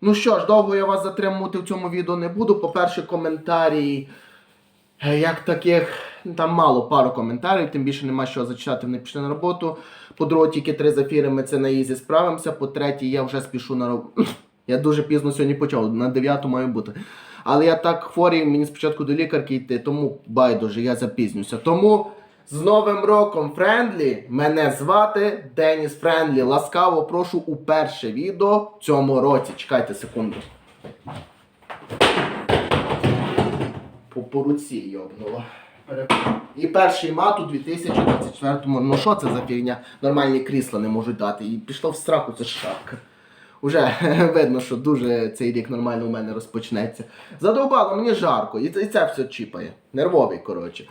Ну що ж, довго я вас затримувати в цьому відео не буду. По-перше, коментарі, е, як таких, там мало пару коментарів, тим більше нема що зачитати, вони пішли на роботу. По-друге, тільки три зафіри ми це на ізі справимося. По-третє, я вже спішу на роботу. Я дуже пізно сьогодні почав, на 9 маю бути. Але я так хворий, мені спочатку до лікарки йти, тому байдуже, я запізнюся. Тому з Новим роком Френдлі! Мене звати Деніс Френдлі. Ласкаво прошу у перше відео в цьому році. Чекайте секунду. По, по руці йобнуло. І перший мат у 2024-му. Ну що це за фігня? Нормальні крісла не можуть дати. І пішло в страху, це шапка. Уже видно, що дуже цей рік нормально у мене розпочнеться. Задовбало, мені жарко, і це все чіпає. Нервовий, коротше.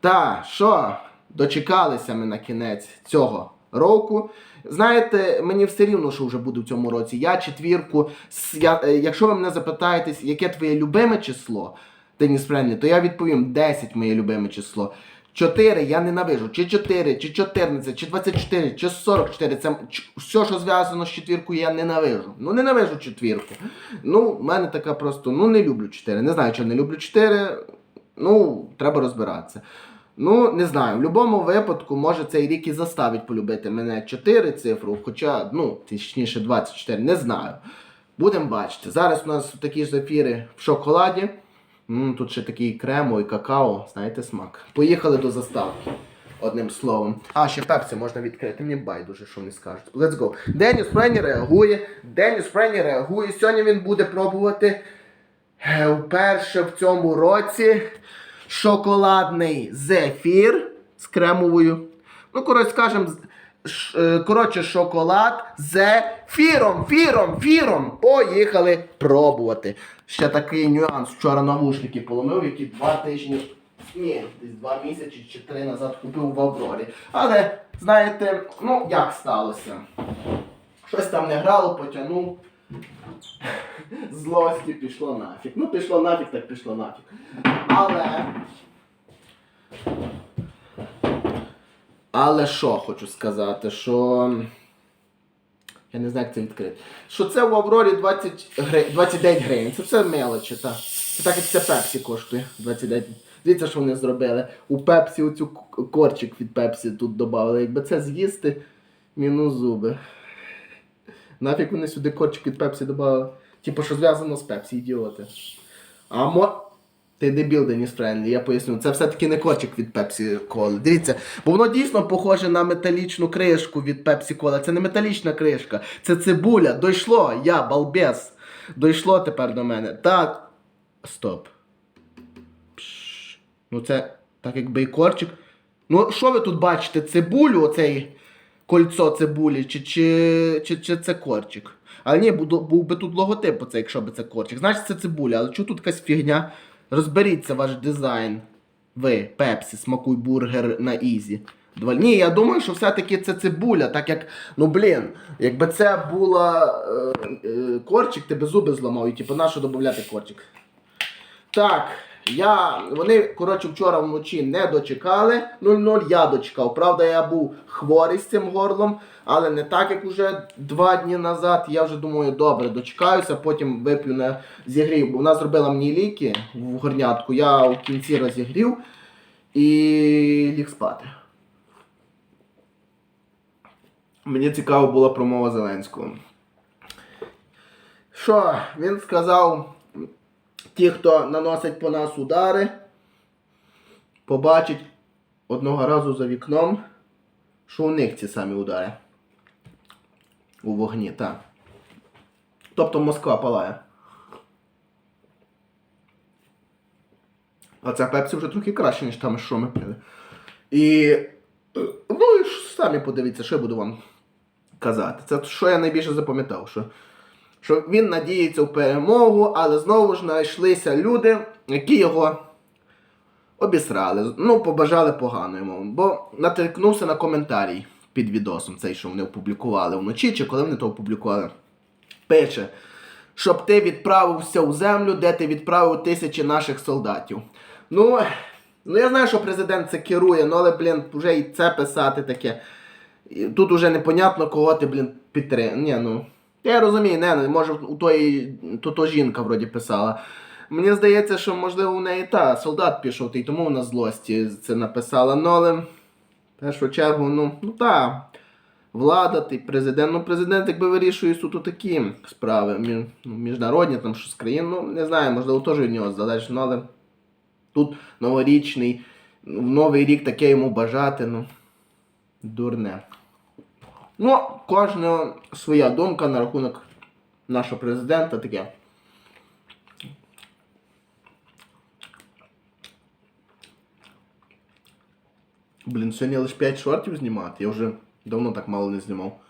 Та що, дочекалися ми на кінець цього року. Знаєте, мені все рівно, що вже буду в цьому році. Я четвірку. Я, е, якщо ви мене запитаєтесь, яке твоє любиме число, Деніс Френлі, то я відповім 10 моє любиме число. 4 я ненавижу, чи 4, чи 14, чи 24, чи 44. Це все, що зв'язано з четвіркою, я ненавижу. Ну, ненавижу четвірку. Ну, в мене така просто, ну не люблю 4. Не знаю, чого не люблю 4. Ну, треба розбиратися. Ну, не знаю, в будь-якому випадку, може цей рік і заставить полюбити мене 4 цифру, хоча, ну, точніше 24, не знаю. Будемо бачити. Зараз у нас такі ж зефіри в шоколаді. М, тут ще такий кремо і какао, знаєте, смак. Поїхали до заставки. Одним словом. А, ще пепсі можна відкрити. Мені байдуже, що вони скажуть. Let's go. Деніс Френі реагує. Деніс Френі реагує. Сьогодні він буде пробувати е, вперше в цьому році шоколадний зефір з кремовою. Ну, коротше, скажем, ш- е, коротше, шоколад з фіром, фіром, фіром. Поїхали пробувати. Ще такий нюанс. Вчора навушники поломив, які два тижні. Ні, десь два місяці чи три назад купив в Аврорі. Але, знаєте, ну як сталося? Щось там не грало, потягнув. Злості пішло нафіг. Ну, пішло нафіг, так пішло нафіг. Але. Але що хочу сказати, що. Я не знаю, як це відкрити. Що це в Аврорі 20 гри... 29 гривень. Це все мелочі, так. Це так як це Пепсі коштує 29. Дивіться, що вони зробили. У Пепсі оцю корчик від Пепсі тут додали. Якби це з'їсти, мінус зуби. Нафіг вони сюди корчик від Пепсі додали. Типу, що зв'язано з Пепсі, ідіоти. А мо. Ти дебіл, Деніс Френлі, я поясню. Це все-таки не корчик від Пепсі Коли. Дивіться, бо воно дійсно похоже на металічну кришку від Пепсі Кола. Це не металічна кришка, це цибуля. Дойшло, я, балбес. Дойшло тепер до мене. Так. Стоп. Пш. Ну це так якби і корчик. Ну, що ви тут бачите? Цибулю, оцей кольцо цибулі, чи, чи, чи, чи це корчик? Але ні, був би тут логотип оцей, якщо б це корчик. Значить це цибуля, але чого тут якась фігня? Розберіться ваш дизайн. Ви, Пепсі, смакуй бургер на Ізі. Ні, я думаю, що все-таки це цибуля, так як, ну блін, якби це була е, е, корчик, ти би зуби зламав, і типу, на що додати корчик? Так, я, вони, коротше, вчора вночі не дочекали 0-0, я дочекав. Правда, я був хворий з цим горлом, але не так, як уже два дні назад. Я вже думаю, добре, дочекаюся, потім вип'ю на зігрів. Вона зробила мені ліки в горнятку, я в кінці розігрів і ліг спати. Мені цікава була промова Зеленського. Що, він сказав, ті, хто наносить по нас удари, побачать одного разу за вікном, що у них ці самі удари. У вогні, так. Тобто Москва палає. А ця пепсі вже трохи краще, ніж там, що ми пили. І. Ну і самі подивіться, що я буду вам казати. Це що я найбільше запам'ятав. Що що він надіється в перемогу, але знову ж знайшлися люди, які його обісрали, ну, побажали погано йому. Бо натикнувся на коментарій під відосом, цей, що вони опублікували вночі, чи коли вони то опублікували. Пише, щоб ти відправився у землю, де ти відправив тисячі наших солдатів. Ну, ну я знаю, що президент це керує, ну але, блін, вже і це писати таке. Тут уже непонятно, кого ти, блін, підтримуєш. Я розумію, не, ну, може у тої, то, то жінка вроді писала. Мені здається, що можливо у неї та солдат пішов, і тому вона злості це написала. Ну, але в першу чергу, ну, ну та. Влада, ти президент. Ну, президент якби вирішує суто такі справи. ну, міжнародні, там що з країн. Ну, не знаю, можливо, теж від нього залежить. Ну, але тут новорічний, в новий рік таке йому бажати, ну. Дурне. Ну, кожна своя думка на рахунок нашого президента таке. Блін, сьогодні лише 5 шортів знімати. Я вже давно так мало не знімав.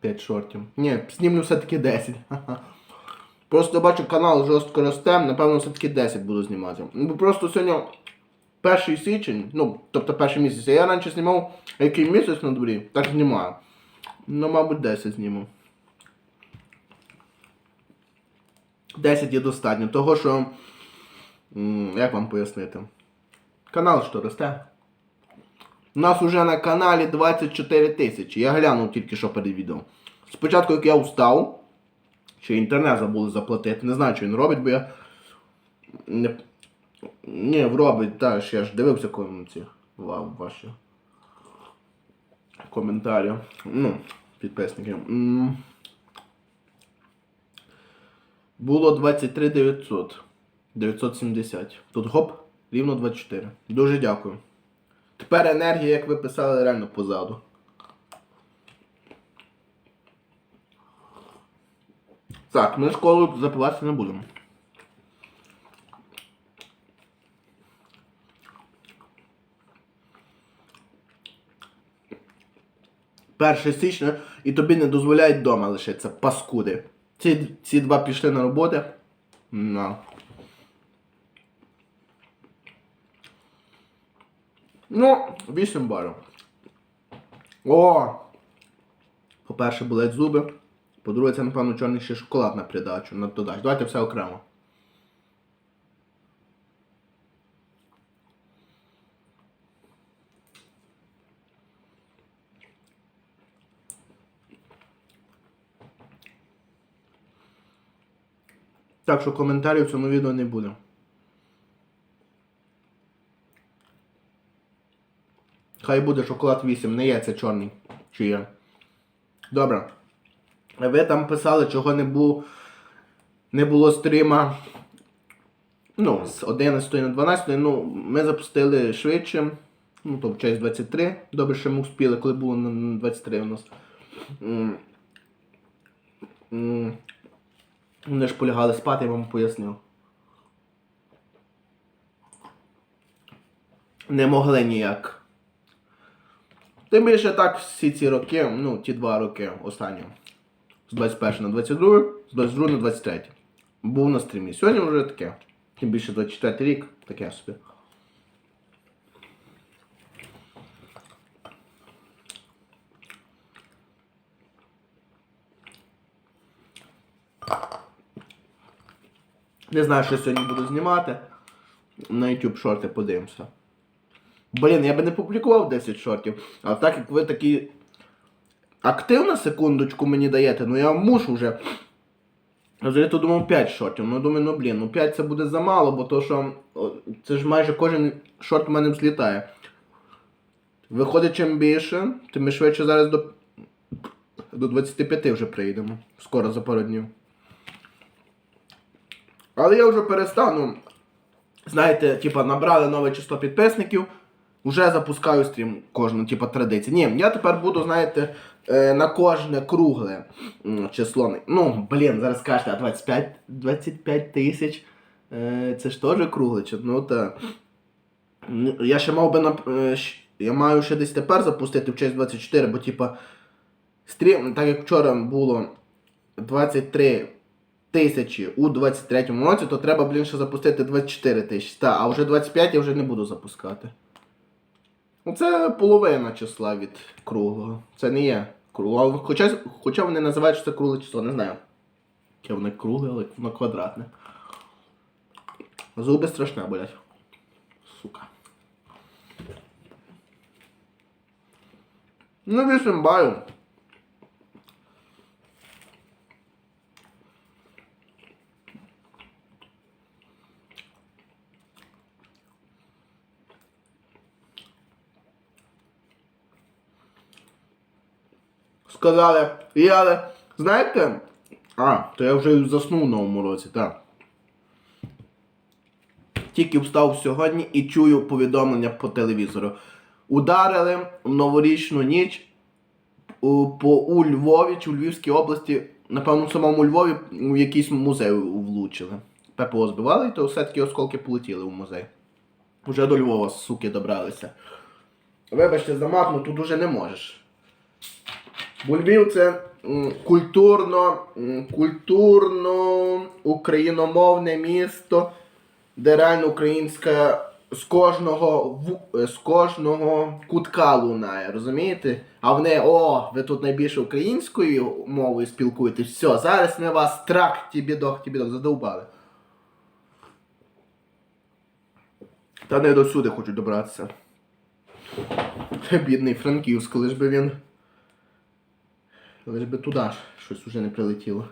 5 шортів. Ні, знімлю все-таки 10. Просто бачу, канал жорстко росте, напевно, все-таки 10 буду знімати. Ну, просто сьогодні перший січень, ну, тобто перший місяць. Я раніше знімав який місяць на дворі, так знімаю. Ну, мабуть, 10 зніму. 10 є достатньо. Того, що. Як вам пояснити? Канал що росте. У нас уже на каналі 24 тисячі. Я глянув тільки що перед відео. Спочатку, як я встав, ще інтернет забули заплатити. Не знаю, що він робить, бо я. Не... Ні, робить, так, ще я ж дивився ці ваші коментарі. Ну, підписники. Було 23 900. 970. Тут гоп, рівно 24. Дуже дякую. Тепер енергія, як ви писали, реально позаду. Так, ми школу запивати не будемо. Перше січня і тобі не дозволяють вдома лишитися, паскуди. Ці, ці два пішли на роботи. На. Ну, 8 барів. О! По-перше, болять зуби. По-друге, це, напевно, чорний ще шоколад на придачу, на додачу. Давайте все окремо. Так що коментарів в цьому відео не буде. Хай буде шоколад 8, не є це чорний. Чи є. Добре. Ви там писали, чого не було, не було стріма. Ну, з 11 на 12. Ну, ми запустили швидше. Ну, тобто час 23. Добре, що ми успіли, коли було на 23 у нас. Вони ж полягали спати, я вам пояснив. Не могли ніяк. Тим більше так всі ці роки, ну, ті два роки останні. З 21 на 22, з 22 на 23. Був на стрімі. Сьогодні вже таке. Тим більше 24 рік, таке собі. Не знаю, що сьогодні буду знімати. На YouTube шорти подивимося. Блін, я би не публікував 10 шортів. А так як ви такі активно секундочку мені даєте, ну я мушу вже. Я то думав 5 шортів. Ну думаю, ну блін, ну 5 це буде замало, бо то що це ж майже кожен шорт в мене взлітає. Виходить, чим більше, тим швидше зараз до, до 25 вже прийдемо. Скоро за пару днів. Але я вже перестав, ну, знаєте, типа набрали нове число підписників, вже запускаю стрім кожну, типа традиція. Ні, я тепер буду, знаєте, е, на кожне кругле число. Ну, блін, зараз кажете, а 25, 25 тисяч. Е, це ж теж кругле, ну та. Я ще мав би на. е, Я маю ще десь тепер запустити в честь 24, бо типа. Стрім, так як вчора було 23 тисячі у 23-му році, то треба, блін, ще запустити 24 тисячі. Та, а вже 25 я вже не буду запускати. Ну, це половина числа від круглого. Це не є кругло. Хоча, хоча вони називають, що це кругле число, не знаю. Яке воно кругле, але воно квадратне. Зуби страшне болять. Сука. Ну, 8 балів. Сказали, і але, знаєте, а, то я вже заснув в новому році, так. Тільки встав сьогодні і чую повідомлення по телевізору. Ударили в новорічну ніч у, по, у Львові чи у Львівській області, напевно, в самому Львові в якийсь музей влучили. ППО збивали, то все-таки осколки полетіли в музей. Уже до Львова, суки, добралися. Вибачте, за мат, ну тут уже не можеш. Бо Львів це культурно, культурно україномовне місто, де реально українська з кожного, е, з кожного кутка лунає, розумієте? А вони, о, ви тут найбільше українською мовою спілкуєтесь. Все, зараз ми вас трак, тібідок, тібідок, задовбали. Та не до сюди хочуть добратися. Бідний Франківськ, лиш би він. Лиш би туди ж щось уже не прилетіло.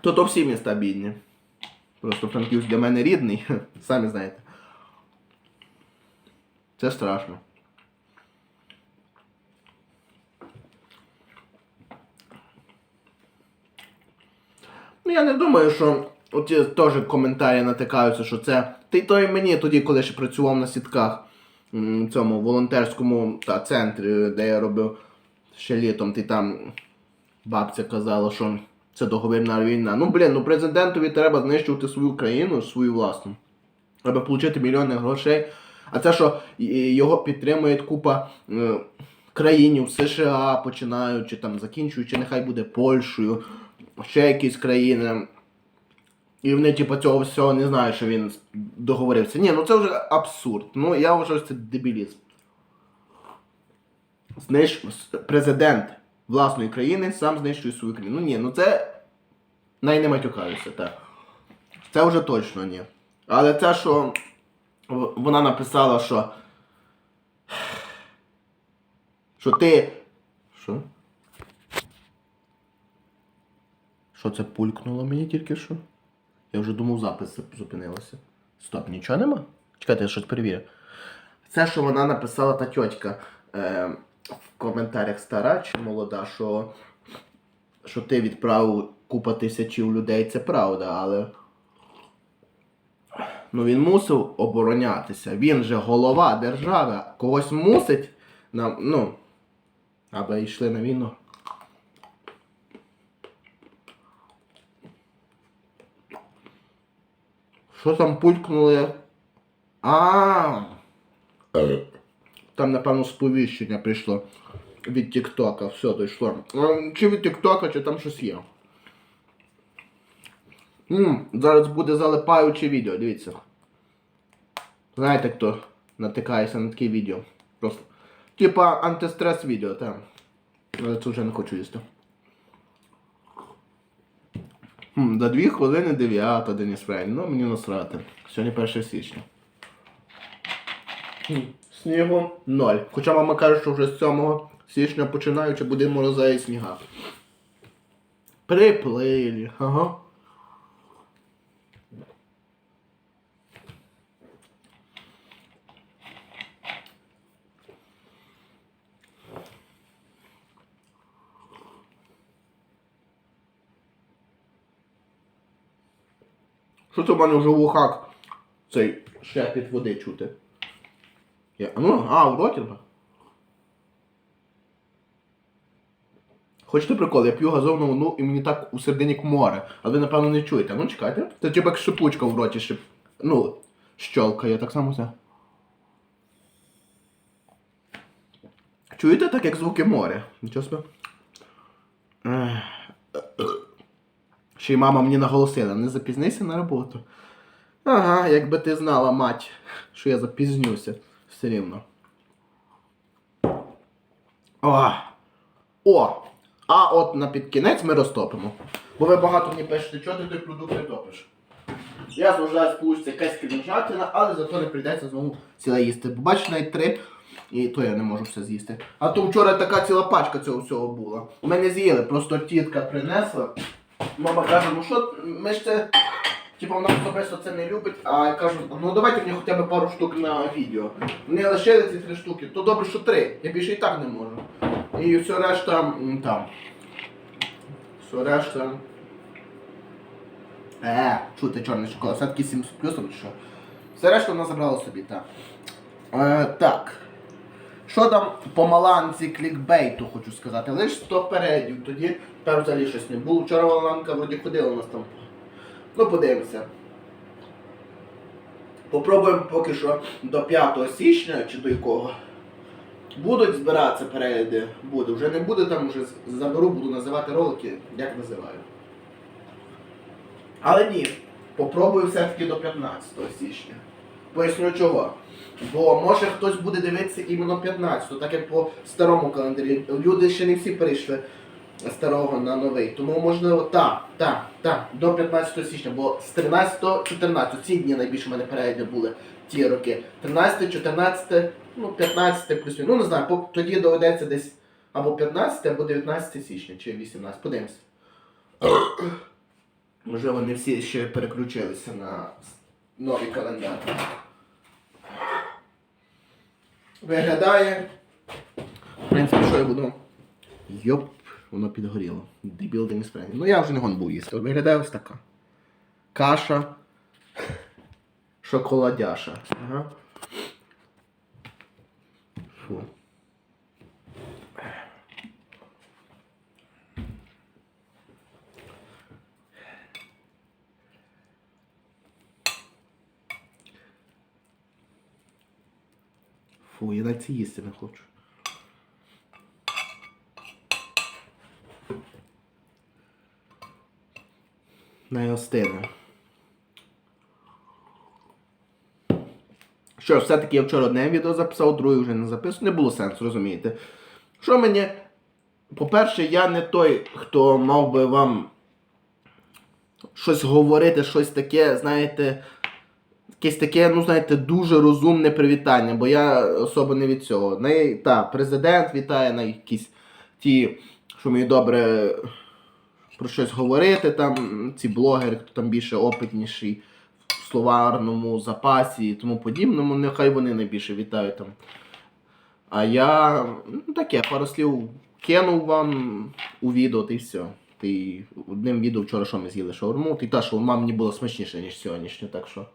То то всі міста бідні. Просто Франківськ для мене рідний, самі знаєте. Це страшно. Ну, я не думаю, що оті теж коментарі натикаються, що це. Й то і мені тоді, коли ще працював на сітках м, цьому волонтерському та, центрі, де я робив ще літом, ти там бабця казала, що це договірна війна. Ну, блін, ну президентові треба знищувати свою країну, свою власну. Треба отримати мільйони грошей. А це, що його підтримує купа е, країнів США, починаючи там, закінчуючи, нехай буде Польщею, ще якісь країни. І вони, типу, цього всього не знають, що він договорився. Ні, ну це вже абсурд. Ну, я вважаю, що це дебілізм. Знищ... Президент власної країни сам знищує свою країну. Ну ні, ну це. Най не матюкаюся, так. Це вже точно ні. Але це, що вона написала, що. Що ти. Що? Що це пулькнуло мені тільки що? Я вже думав, запис зупинилося. Стоп, нічого нема? Чекайте, я щось перевірю. Це, що вона написала та тьотька е, в коментарях стара чи молода, що, що ти відправив купа тисячів людей, це правда, але. Ну він мусив оборонятися. Він же голова держави. Когось мусить нам, ну, аби йшли на війну. Що там пулькнули? А. Там, напевно, сповіщення прийшло від Тіктока. Все дійшло. Чи від Тіктока, чи там щось є. М, зараз буде залипаюче відео, дивіться. Знаєте, хто натикається на такі відео? Просто. Типа антистрес відео, там. Але це вже не хочу їсти. Хм, за дві хвилини дев'ята, Деніс Фрейн. Ну, мені насрати. Сьогодні 1 січня. Хм, Снігу ноль. Хоча мама каже, що вже з 7 січня починаючи буде мороза і сніга. Приплилі, ага. Що це в мене вже в ухах цей шепіт води чути? Я, ну, а, в роті. вже. Хочете прикол? Я п'ю газовну воду і мені так у середині море. А ви, напевно, не чуєте. Ну, чекайте. Це типу як шипучка в роті шип. Ну, щолкає, так само це. Чуєте так, як звуки моря? Нічого собі. Ще й мама мені наголосила, не запізнися на роботу. Ага, якби ти знала, мать, що я запізнюся все рівно. О! О! А от на підкінець ми розтопимо. Бо ви багато мені пишете, що ти той продукт топиш. Я зважаю, получиться якась крінжатина, але зато не прийдеться знову ціле їсти. Бо бачиш, навіть три, і то я не можу все з'їсти. А то вчора така ціла пачка цього всього була. Ми не з'їли, просто тітка принесла. Мама каже, ну що, ми ж це Типа вона особисто це не любить, а я кажу, ну давайте мені хоча б пару штук на відео. Мені лишили ці три штуки, то добре, що три. Я більше і так не можу. І все решта там. Все решта. Е, чути чорний шоколад, все-таки 7 з плюсом чи що. Все решта вона забрала собі, так. Е, так. Що там по маланці клікбейту, хочу сказати. Лиш 100 передів, тоді тепер взагалі щось не було. Вчора Маланка вроді ходила у нас там. Ну, подивимося. Попробуємо поки що до 5 січня чи до якого. Будуть збиратися перегляди, буде. Вже не буде там, вже заберу, буду називати ролики, як називаю. Але ні, попробую все-таки до 15 січня. Поясню чого. Бо може хтось буде дивитися іменно 15, так як по старому календарі. Люди ще не всі перейшли старого на новий. Тому можливо, так, так, так, до 15 січня, бо з 13 14 ці дні найбільше в мене перегляди були ті роки. 13, 14, ну 15 плюс. Ну не знаю, по- тоді доведеться десь або 15, або 19 січня, чи 18. Подивимося. Можливо, не всі ще переключилися на новий календар. Виглядає. В принципі, що я буду. Йоп, воно підгоріло. Is ready. Ну я вже не гон був їсти. Виглядає ось така. Каша. Шоколадяша. Ага. Фу. Фу, я навіть їсти не хочу. Не остине. Що все-таки я вчора одне відео записав, друге вже не записав. Не було сенсу, розумієте. Що мені. По-перше, я не той, хто мав би вам щось говорити, щось таке, знаєте, якесь таке, ну знаєте, дуже розумне привітання, бо я особо не від цього. Не, та, президент вітає на якісь ті, що мені добре про щось говорити, там ці блогери, хто там більше опитніший в словарному запасі і тому подібному, нехай вони найбільше вітають там. А я ну, таке, пару слів кинув вам у відео, й все. Ти одним відео вчора що ми з'їли шаурму, і та шаурма мені була смачніша, ніж сьогоднішня, так що.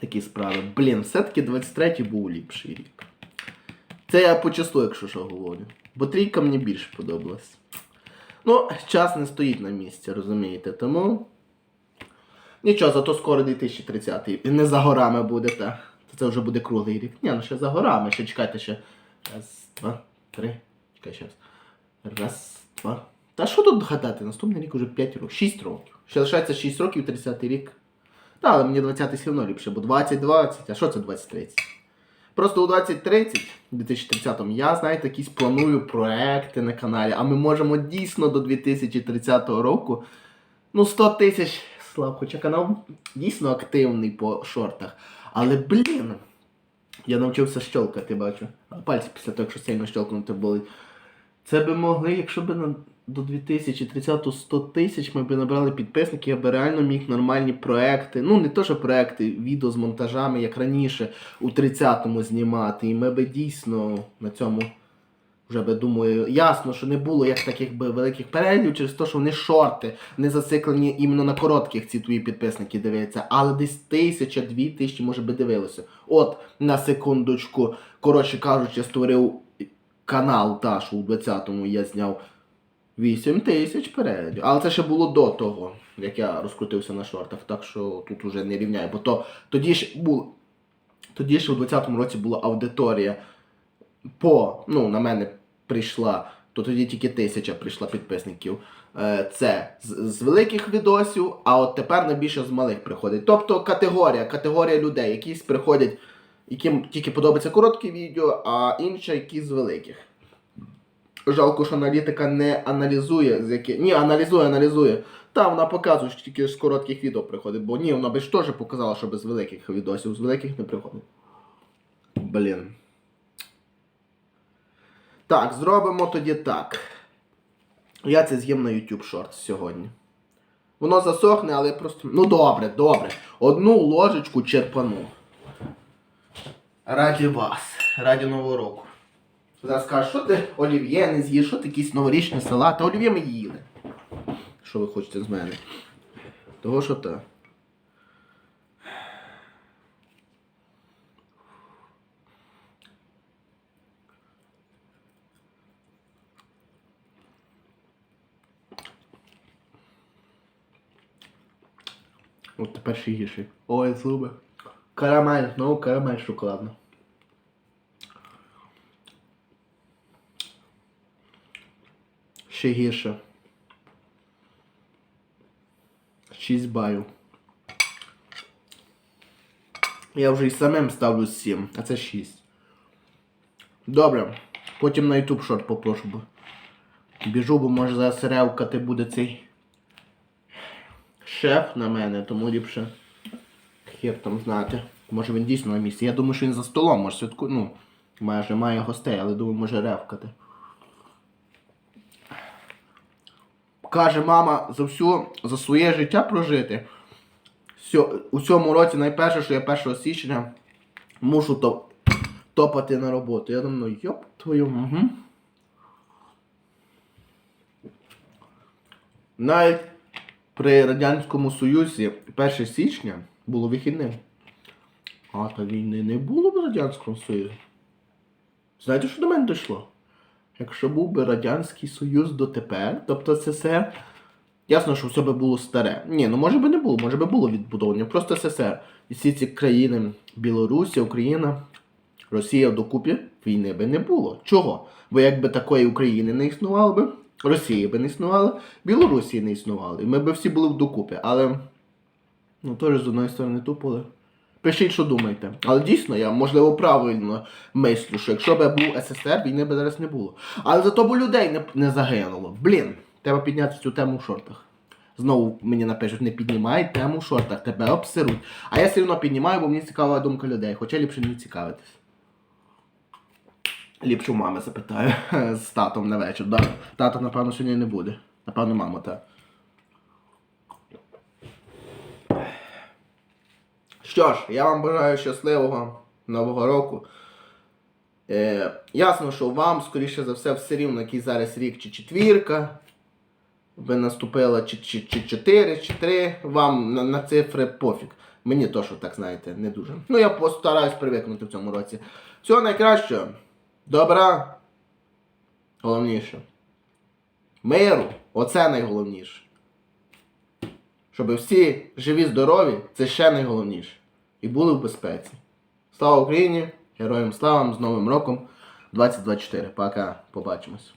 Такі справи. Блін, все-таки 23-й був ліпший рік. Це я по числу, якщо що говорю. Бо трійка мені більше подобалась. Ну, час не стоїть на місці, розумієте, тому. Нічого, зато скоро 2030 І не за горами буде, та. Це вже буде круглий рік. Ні, ну ще за горами, ще чекайте ще. Раз, два, три. Чекай ще раз. Раз, два. Та що тут гадати? Наступний рік уже 5 років. 6 років. Ще лишається 6 років, 30-й рік. Та, але мені 20-й все одно ліпше, бо 20-20, а що це 20-30? Просто у 2030, 2030-му, я, знаєте, якісь планую проекти на каналі, а ми можемо дійсно до 2030 року, ну 100 тисяч слав, хоча канал дійсно активний по шортах. Але, блін, я навчився щелкати, бачу. Пальці після того, якщо сильно щелкнути болить. Це би могли, якщо б на до 2030 100 тисяч ми б набрали підписників, я би реально міг нормальні проекти. Ну, не то, що проекти, відео з монтажами, як раніше, у 30-му знімати. І ми би дійсно на цьому вже би думаю, ясно, що не було як таких би великих переглядів через те, що вони шорти, не зациклені іменно на коротких ці твої підписники дивляться, але десь тисяча, дві тисячі, може би дивилося. От, на секундочку, коротше кажучи, створив канал та, що у 20-му я зняв 8 тисяч переглядів. Але це ще було до того, як я розкрутився на шортах, так що тут уже не рівняю. Бо то тоді ж було. Тоді ж у 20-му році була аудиторія по, ну, на мене прийшла, то тоді тільки тисяча прийшла підписників. Е, Це з, з великих відосів, а от тепер найбільше з малих приходить. Тобто категорія, категорія людей, якісь приходять, яким тільки подобається короткі відео, а інші які з великих. Жалко, що аналітика не аналізує, з які... Ні, аналізує, аналізує. Та вона показує, що тільки з коротких відео приходить. Бо ні, вона би ж теж показала, що без великих відосів, з великих не приходить. Блін. Так, зробимо тоді так. Я це з'їм на YouTube Shorts сьогодні. Воно засохне, але просто. Ну добре, добре. Одну ложечку черпану. Раді вас, раді Нового року. Зараз скажеш, що ти олів'є не з'їш, що ти якийсь новорічний салат, а олів'є ми їли. Що ви хочете з мене? Того що так. От тепер ще гірший. Ой, зуби. Карамель, знову карамель шоколадна. Ще гірше. 6 балів. Я вже і самим ставлю 7, а це 6. Добре. Потім на YouTube шорт попрошу, бо біжу, бо може зараз ревкати буде цей шеф на мене, тому ліпше хер там знати. Може він дійсно на місці. Я думаю, що він за столом, може святку, ну, майже має гостей, але думаю, може ревкати. Каже мама за всю, за своє життя прожити. У цьому році найперше, що я 1 січня мушу топ, топати на роботу. Я думаю, йоп твою. Угу. Навіть при Радянському Союзі 1 січня було вихідним. А та війни не було в Радянському Союзі. Знаєте, що до мене дійшло? Якщо був би Радянський Союз дотепер, тобто СССР, ясно, що все би було старе. Ні, ну може би не було, може би було відбудовання. Просто СССР. І всі ці країни Білорусі, Україна, Росія докупі війни би не було. Чого? Бо якби такої України не існувало би, Росії би не існувало, Білорусі не існувало. І ми б всі були вдокупі. Але ну теж з одної сторони тупо. Пишіть, що думаєте. Але дійсно, я можливо правильно мислю, що якщо б я був СССР, війни б зараз не було. Але зато б людей не, не загинуло. Блін, треба підняти цю тему в шортах. Знову мені напишуть, не піднімай тему в шортах, тебе обсируть. А я все одно піднімаю, бо мені цікава думка людей, хоча ліпше не цікавитись. Ліпше у мами запитаю з татом на вечір. Да. Тато, напевно, сьогодні не буде. Напевно, мама, так. Що ж, я вам бажаю щасливого нового року. Е, ясно, що вам, скоріше за все, все рівно, який зараз рік чи четвірка. Ви наступила чи, чи, чи 4, чи 3. Вам на, на цифри пофіг. Мені то, що так знаєте, не дуже. Ну, я постараюсь привикнути в цьому році. Всього найкращого. Добра. Головніше. Миру. Оце найголовніше. Щоб всі живі, здорові, це ще найголовніше. І були в безпеці. Слава Україні! Героям славам З Новим роком 2024. Пока. Побачимось.